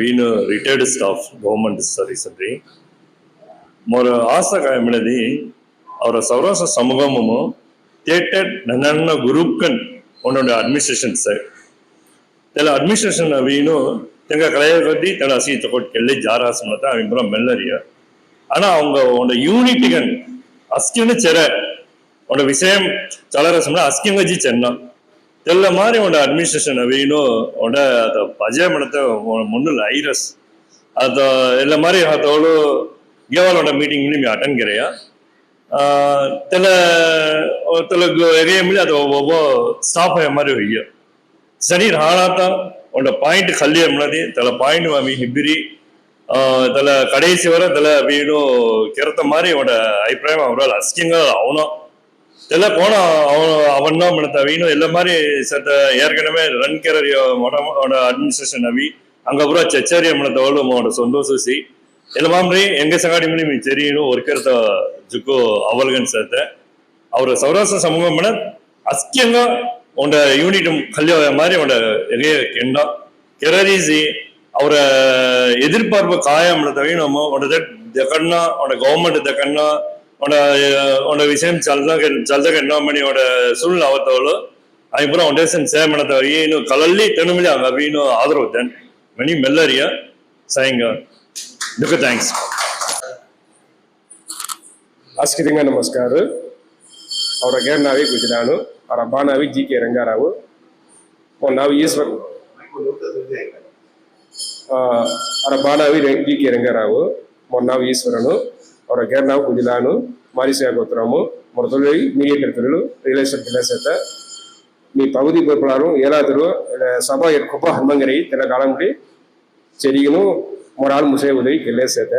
ಏನು retired staff government ಸರ್ವೀಸಲ್ಲಿ ಮೊರ ಆಸಮಿಳದಿ ಅವರ ಸೌರಾಷ್ಟ್ರ ಸಮಗಮವು ಥಿಯೇಟರ್ ನನ್ನ ಗುರುಕನ್ ಒಂದೊಂದು ಅಡ್ಮಿನಿಸ್ಟ್ರೇಷನ್ ಸರ್ ತೆಲ ಅಡ್ಮಿನಿಸ್ಟ್ರೇಷನ್ ಅವೇನು ತೆಂಗ ಕಳೆಯ ಕಟ್ಟಿ ತೆಳ ಹಸಿ ತಗೊಟ್ಟು ಕೆಳ್ಳಿ ಜಾರಾಸ ಮತ ಅವಿಬ್ರ ಮೆಲ್ಲರಿಯ ಆನ ಅವಂಗ ಒಂದ ಯೂನಿಟಿಗನ್ ಅಸ್ಕಿನ ಚೆರ ಒಂದ ವಿಷಯ ಚಲರಸಮ್ನ ಅಸ್ಕಿಂಗಜಿ ಚೆನ್ನ ಎಲ್ಲ ಮಾರಿ ಉಂಡ ಅಡ್ಮಿನಿಸ್ಟ್ರೇಷನ್ ಅವೇನು ಉಂಡ ಅದ ಪಜೆ ಮಾಡತ್ತೆ ಮುನ್ನುಲ್ ಐರಸ್ ಅದ ಎಲ್ಲ ಮಾರಿ ಅದವಳು ಕೇವಲ ಉಂಡ ಮೀಟಿಂಗ್ ನಿಮ್ಗೆ ಅಟೆಂಡ್ ಗಿರೆಯ ತೆಲ ತೆಲ ಎಗೆಯ ಮೇಲೆ ಅದು ಒಬ್ಬ ಸ್ಟಾಫ್ ಮಾರಿ ಹೊಯ್ಯ ಸರಿ ಹಾಳಾತ ಉಂಡ ಪಾಯಿಂಟ್ ಖಾಲಿ ಅನ್ನೋದಿ ತಲ ಪಾಯಿಂಟ್ ಮಾಮಿ ಹಿಬ್ಬಿರಿ ತಲ ಕಡೆಸಿ ವರ ತಲ ವೀಣು ಕೆರತ ಮಾರಿ ಉಂಡ ಅಭಿಪ್ರಾಯ ಅವರಲ್ಲ ಅಸ್ಕಿಂಗ ಅವನು எல்லாம் போனா அவன் அவன் தான் மன தவினும் எல்லா மாதிரி சட்ட ஏற்கனவே ரன்கரர் மடமோட அட்மினிஸ்ட்ரேஷன் நவி அங்க அப்புறம் செச்சரிய மனத்தோடு அவனோட சொந்த சூசி ಎಲ್ಲ ಮಾಮ್ರಿ ಹೆಂಗ ಸಂಗಾಡಿ ಮನೆ ಮೀ ಚೆರಿಯು ವರ್ಕರ್ತ ಜುಕ್ಕು ಅವಲ್ಗನ್ಸತ್ತೆ ಅವರ ಸೌರಾಷ್ಟ್ರ ಸಮೂಹ ಮನೆ ಅಸ್ಕ್ಯಂಗ ಒಂಡ ಯೂನಿಟ್ ಕಲ್ಯೋ ಮಾರಿ ಒಂಡ ಎಗೆ ಕೆಂಡ ಕೆರರೀಸಿ ಅವರ ಎದಿರ್ಪಾರ್ಪ ಕಾಯ ಮಾಡತವಿ ನಮ್ಮ ಒಂಡ ದಟ್ ದಕಣ್ಣ ಒಂಡ ಗೌರ್ಮೆಂಟ್ ದಕಣ್ಣ ఉన్న విషయం చల్దా చల్దగా ఎన్నోమని ఒక సుళ్ళు అవతలు అవి పూర ఉండేసిన సేమనత ఈయన కలల్లి తెనుమిలి అవి ఈయన ఆదరు దెన్ మణి మెల్లరియ సాయంగా దుఃఖ థ్యాంక్స్ ಆಸ್ಕರಿಂಗ ನಮಸ್ಕಾರ ಅವರ ಗೇರ್ನಾವಿ ಗುಜರಾನು ಅವರ ಬಾನಾವಿ ಜಿ ಕೆ ರಂಗಾರಾವು ನಾವು ಈಶ್ವರ್ ಅವರ ಬಾನಾವಿ ಜಿ ಕೆ ರಂಗಾರಾವು ನಾವು ಈಶ್ವರನು ಅವರ ಗೇರ್ನಾವು ಗುಜಿಲಾನು மாரிசியா கோத்திரமு ஒரு தொழில் மீடியேட்டர் தொழில் ரியல் எஸ்டேட் தினசேத்த మీ పగుది పొరపడారు ఏలాదరు సభ గొప్ప హనుమంగరి తెల కాలం నుండి చెరిగిను మొరాలు ముసే ఉదవి కెళ్ళేసేత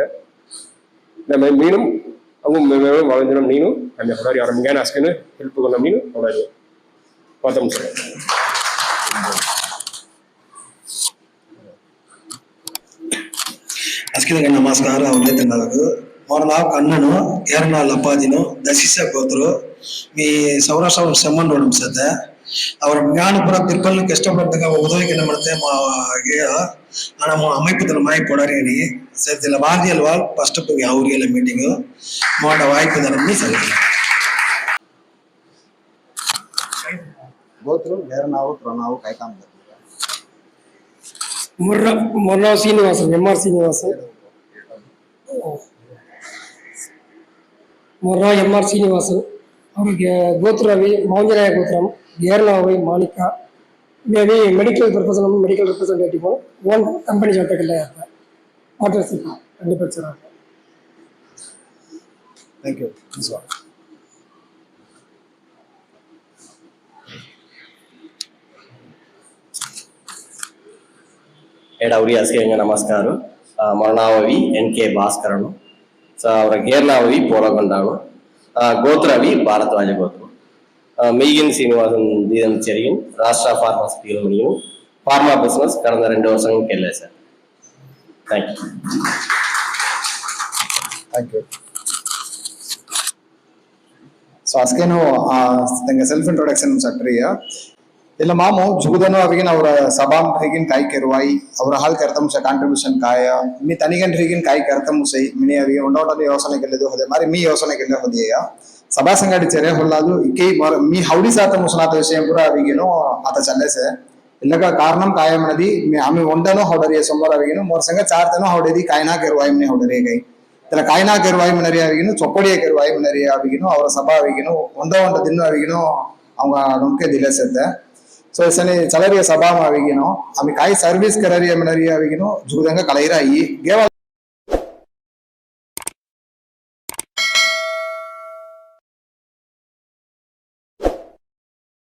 ನಮ್ಮ ಮೀನು ಅವು ಮೇವು வாழ்ந்தினம் ನೀನು ಅಲ್ಲಿ ಹೊಡಾರಿ ಅವರ ಮ್ಯಾನ್ ಹಾಸ್ಕೊಂಡು ಹೆಲ್ಪ್ ಕೊನ್ನ ಮೀನು ಹೊಡಾರಿ ಮಾತಮ್ ಸರ್ ಅಸ್ಕಿದಂಗ ನಮಸ್ಕಾರ ಅವ್ರೇ ತಿನ್ನೋದು ಅವ್ರ ನಾವು ಕಣ್ಣನು ಏರ್ನಾಳ್ ಅಪ್ಪಾಜಿನು ದಶಿಸ ಗೋತ್ರು మీ సౌరాష్ట్ర సంబంధం ఉండడం సతే ಅವರ ಜ್ಞಾನಪುರ ಪಿರ್ಪಲ್ಗೆ ಕಷ್ಟಪಡ್ತಾಗ ಉದವಿಗೆ என்ன ಮಾಡುತ್ತೆ ಮಾ ನಮ್ಮ அமைப்புதல மாய் போடாரி சத்தில வாதியல் வாழ் ஃபர்ஸ்ட் போய் அவரியல மீட்டிங் மோட வாய்ப்பு தரம்னு சொல்லுங்க ಗೋತ್ರು ಬೇರೆ ನಾವು ನಾವು ಕಾಯ್ಕೊಂಡ್ ಮೊರ್ರ ಮೊರ್ರಾವ್ Srinivasan M R Srinivasan Murrah M R Srinivasan ಅವರಿಗೆ ಗೋತ್ರವಿ ಮೌಂಜರಾಯ ಗೋತ್ರಂ ಗೇರ್ನಾವಿ ಮಾಣಿಕ ಮೇಬಿ மெடிக்கல் பர்பஸ் நம்ம medical representative own company ஜாத்தக்கில்ல water சிப்பா கண்டிப்பாக ಥ್ಯಾಂಕ್ ಯು ಏಡ ಅವ್ರಿ ಹಸಿಗೆ ನಮಸ್ಕಾರ ಆ, ಮರಣಾವವಿ ಅವರ ಗೇರ್ನಾವವಿ ಪೋರಗೊಂಡಾನು ಆ, ಗೋತ್ರವಿ ಭಾರದ್ವಾಜ ಗೋತ್ರ ಆ, மெய்கின் சீனிவாசன் தீதம் செரியின் ராஷ்டிரா ஃபார்மாசிட்டிகள் முடியும் ஃபார்மா பிசினஸ் கடந்த ரெண்டு வருஷங்களுக்கு இல்லை sir thank you thank you so ಅಸ್ಕೇನು Thanga self introduction ಸಕ್ರಿಯ ಇಲ್ಲ ಮಾಮು ಜುಗುದನವರಿಗಿನ ಅವರ ಸಭಾಮರಿಗಿನ ಕಾಯಿ ಕೆರುವಾಯಿ ಅವರ ಹಾಲ್ ಕರ್ತಮುಸ ಕಾಂಟ್ರಿಬ್ಯೂಷನ್ ಕಾಯ ಮೀ ತನಿಗಂಡ್ರಿಗಿನ ಕಾಯಿ ಕರ್ತಮುಸೈ ಮಿನಿಯವಿ ಒಂಡೋಟದ ಯೋಚನೆ ಗೆಲ್ಲದು ಹೋದೆ ಮಾರಿ ಮೀ ಯೋಚನೆ ಗೆಲ್ಲ ಹೋದೆಯ ಸಭಾ ಸಂಘಟಿ ಚೆರೆ ಹೊಲ್ಲಾದು ಇಕ್ಕೇ ಮೀ ಹೌಡಿ ಸಾತ ಮುಸನಾತ ವಿಷಯ ಪೂರ ಅವಿಗೇನು ಆತ ಚಲ್ಲೇಸೆ ఇలాగ కారణం కాయమన్నది ఆమె వంటను హౌడరి సొమ్మర అడిగిన మోర్ సంగ చార్తను హౌడేది కాయనా గెరువాయమని హౌడరేగై ఇలా కాయనా గెరువాయమనరి అడిగిన చొప్పడియ గెరువాయమనరి అడిగిన అవర సభ అడిగిన వండ వంట తిన్ను అడిగిన அவங்க நமக்கே தில சேர்த்தேன் ಸೊ ಸನಿ ಚಲರಿಯ ಸಭಾ ಮಾವಿಗಿನೋ ಆಮೆ ಕಾಯಿ ಸರ್ವಿಸ್ ಕರರಿಯ ಮಿಣರಿಯ ಆವಿಗಿನೋ ಜುಗುದಂಗ ಕಲೈರ ಈ ಗೇವ